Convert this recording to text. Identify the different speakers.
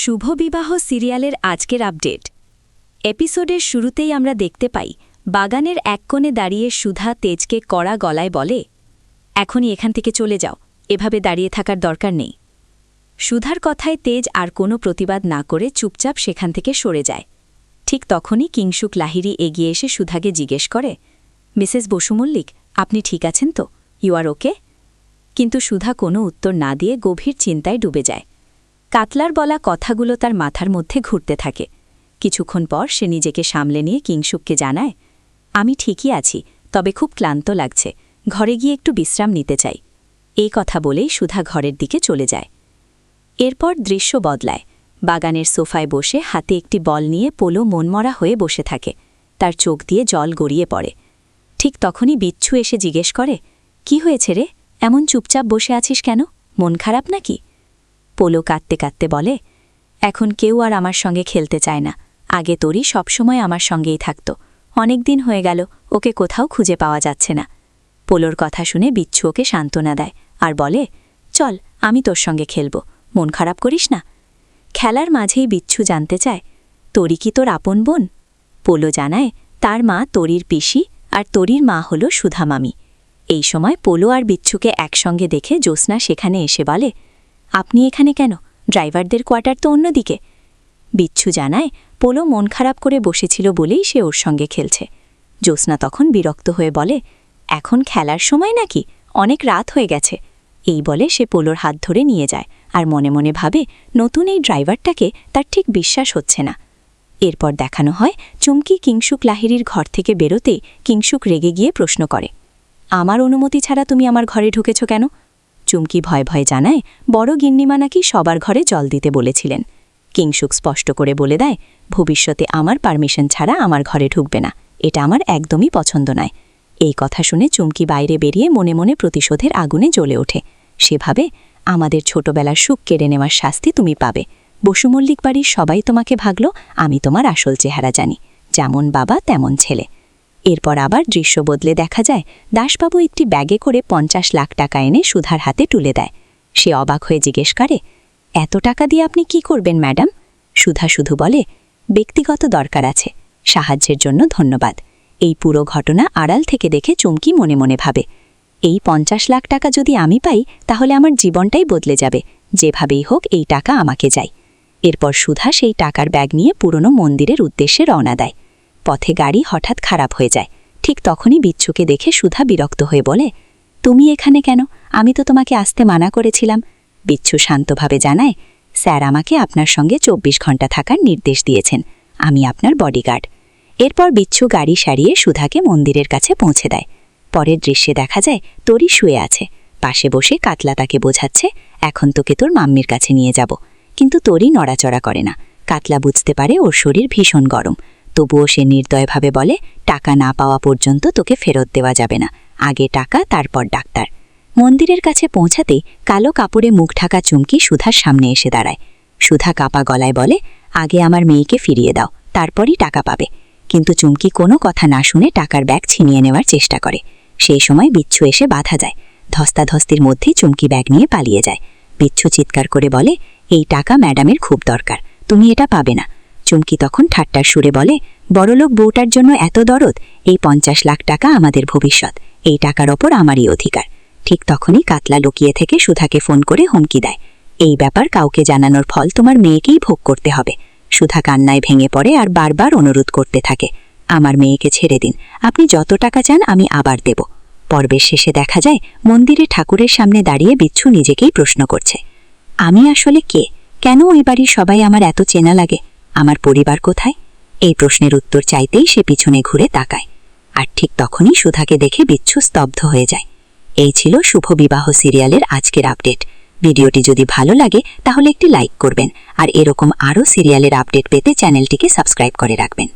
Speaker 1: শুভ বিবাহ সিরিয়ালের আজকের আপডেট। এপিসোডের শুরুতেই আমরা দেখতে পাই, বাগানের এক কোণে দাঁড়িয়ে সুধা তেজকে কড়া গলায় বলে, এখনই এখান থেকে চলে যাও, এভাবে দাঁড়িয়ে থাকার দরকার নেই। সুধার কথায় তেজ আর কোনো প্রতিবাদ না করে চুপচাপ সেখান থেকে সরে যায়। ঠিক তখনই কিংসুক লাহিরি এগিয়ে এসে সুধাকে জিজ্ঞেস করে, মিসেস বসু মল্লিক আপনি ঠিক আছেন তো? You are okay? কিন্তু সুধা কোনো উত্তর না দিয়ে গভীর চিন্তায় ডুবে যায়। কাতলার বলা কথাগুলো তার মাথার মধ্যে ঘুরতে থাকে। কিছুক্ষণ পর সে নিজেকে সামলে নিয়ে কিংসুককে জানায়, আমি ঠিকই আছি, তবে খুব ক্লান্ত লাগছে। ঘরে গিয়ে একটু বিশ্রাম নিতে চাই। এই কথা বলেই সুধা ঘরের দিকে চলে যায়। এরপর দৃশ্য বদলায়। বাগানের সোফায় বসে হাতে একটি বল নিয়ে পোলো মনমরা হয়ে বসে থাকে। তার চোখ দিয়ে জল গড়িয়ে পড়ে। ঠিক তখনই বিচ্ছু এসে জিজ্ঞেস করে, কি হয়েছে রে? এমন চুপচাপ বসে আছিস কেন? মন খারাপ নাকি? পোলো কাঁদতে কাঁদতে বলে, এখন কেউ আর আমার সঙ্গে খেলতে চায় না। আগে তোরই সবসময় আমার সঙ্গেই থাকত। অনেক দিন হয়ে গেল, ওকে কোথাও খুঁজে পাওয়া যাচ্ছে না পোলোর কথা শুনে বিচ্ছু ওকে সান্ত্বনা দেয় আর বলে, চল, আমি তোর সঙ্গে খেলব। মন খারাপ করিস না? খেলার মাঝেই বিচ্ছু জানতে চায় তরি কি তোর আপন বোন পোলো জানায়, তার মা তরির পিসি আর তরির মা হল সুধামামি। এই সময় পোলো আর বিচ্ছুকে একসঙ্গে দেখে জ্যোৎস্না সেখানে এসে বলে আপনি এখানে কেন? ড্রাইভারদের কোয়ার্টার তো অন্যদিকে। বিচ্ছু জানায়, পোলো মন খারাপ করে বসেছিল বলেই সে ওর সঙ্গে খেলছে। জ্যোৎস্না তখন বিরক্ত হয়ে বলে, এখন খেলার সময় নাকি? অনেক রাত হয়ে গেছে। এই বলে সে পোলোর হাত ধরে নিয়ে যায় আর মনে মনে ভাবে, নতুন এই ড্রাইভারটাকে তার ঠিক বিশ্বাস হচ্ছে না। এরপর দেখানো হয়, চুমকি কিংসুক লাহিরির ঘর থেকে বেরোতেই কিংসুক রেগে গিয়ে প্রশ্ন করে, আমার অনুমতি ছাড়া তুমি আমার ঘরে ঢুকেছ কেন? চুমকি ভয় ভয়ে জানায়, বড় গিন্নিমা নাকি সবার ঘরে জল দিতে বলেছিলেন। কিংসুক স্পষ্ট করে বলে দেয়, ভবিষ্যতে আমার পারমিশন ছাড়া আমার ঘরে ঢুকবে না, এটা আমার একদমই পছন্দ নয়। এই কথা শুনে চুমকি বাইরে বেরিয়ে মনে মনে প্রতিশোধের আগুনে জ্বলে ওঠে। সেভাবে আমাদের ছোটবেলার সুখ কেড়ে নেওয়ার শাস্তি তুমি পাবে। বসুমল্লিক বাড়ির সবাই তোমাকে ভাগল, আমি তোমার আসল চেহারা জানি। যেমন বাবা, তেমন ছেলে। এরপর আবার দৃশ্য বদলে দেখা যায়, দাসবাবু একটি ব্যাগে করে পঞ্চাশ লাখ টাকা এনে সুধার হাতে তুলে দেয়। সে অবাক হয়ে জিজ্ঞেস করে, এত টাকা দিয়ে আপনি কি করবেন, ম্যাডাম? সুধা শুধু বলে, ব্যক্তিগত দরকার আছে, সাহায্যের জন্য ধন্যবাদ। এই পুরো ঘটনা আড়াল থেকে দেখে চুমকি মনে মনে ভাবে। এই পঞ্চাশ লাখ টাকা যদি আমি পাই, তাহলে আমার জীবনটাই বদলে যাবে, যেভাবেই হোক এই টাকা আমাকে যায়। এরপর সুধা সেই টাকার ব্যাগ নিয়ে পুরনো মন্দিরের উদ্দেশ্যে রওনা দেয়। পথে গাড়ি হঠাৎ খারাপ হয়ে যায়। ঠিক তখনই বিচ্ছুকে দেখে সুধা বিরক্ত হয়ে বলে, তুমি এখানে কেন? আমি তো তোমাকে আসতে মানা করেছিলাম। বিচ্ছু শান্তভাবে জানায়, স্যার আমাকে আপনার সঙ্গে চব্বিশ ঘণ্টা থাকার নির্দেশ দিয়েছেন। আমি আপনার বডিগার্ড। এরপর বিচ্ছু গাড়ি সারিয়ে সুধাকে মন্দিরের কাছে পৌঁছে দেয়। পরের দৃশ্যে দেখা যায় তরি শুয়ে আছে। পাশে বসে কাতলা তাকে বোঝাচ্ছে, এখন তোকে তোর মাম্মির কাছে নিয়ে যাব। কিন্তু তরি নড়াচড়া করে না। কাতলা বুঝতে পারে ওর শরীর ভীষণ গরম। তবুও সে নির্দয়ভাবে বলে, টাকা না পাওয়া পর্যন্ত তোকে ফেরত দেওয়া যাবে না। আগে টাকা, তারপর ডাক্তার। মন্দিরের কাছে পৌঁছাতেই কালো কাপড়ে মুখ ঢাকা চুমকি সুধার সামনে এসে দাঁড়ায়। সুধা কাপা গলায় বলে, আগে আমার মেয়েকে ফিরিয়ে দাও, তারপরই টাকা পাবে। কিন্তু চুমকি কোনো কথা না শুনে টাকার ব্যাগ ছিনিয়ে নেওয়ার চেষ্টা করে। সেই সময় বিচ্ছু এসে বাধা যায়। ধস্তাধস্তির মধ্যেই চুমকি ব্যাগ নিয়ে পালিয়ে যায়। বিচ্ছু চিৎকার করে বলে, এই টাকা ম্যাডামের খুব দরকার। তুমি এটা পাবে না। চুমকি তখন ঠাট্টার সুরে বলে, বড়লোক বউটার জন্য এত দরদ, এই পঞ্চাশ লাখ টাকা আমাদের ভবিষ্যৎ, এই টাকার ওপর আমারই অধিকার। ঠিক তখনই কাতলা লুকিয়ে থেকে সুধাকে ফোন করে হুমকি দেয়। এই ব্যাপার কাউকে জানানোর ফল তোমার মেয়েকেই ভোগ করতে হবে। সুধা কান্নায় ভেঙে পড়ে আর বারবার অনুরোধ করতে থাকে, আমার মেয়েকে ছেড়ে দিন, আপনি যত টাকা চান আমি আবার দেব। পর্বের শেষে দেখা যায়, মন্দিরে ঠাকুরের সামনে দাঁড়িয়ে বিচ্ছু নিজেকেই প্রশ্ন করছে, আমি আসলে কে? কেন ওই বাড়ির সবাই আমার এত চেনা লাগে? আমার পরিবার কোথায়? এই প্রশ্নের উত্তর চাইতেই সে পিছনে ঘুরে তাকায়। আর ঠিক তখনই সুধাকে দেখে বিচ্ছু স্তব্ধ হয়ে যায়। এই ছিল শুভ বিবাহ সিরিয়ালের আজকের আপডেট। ভিডিওটি যদি ভালো লাগে, তাহলে একটি লাইক করবেন। আর এরকম আরও সিরিয়ালের আপডেট পেতে চ্যানেলটিকে সাবস্ক্রাইব করে রাখবেন।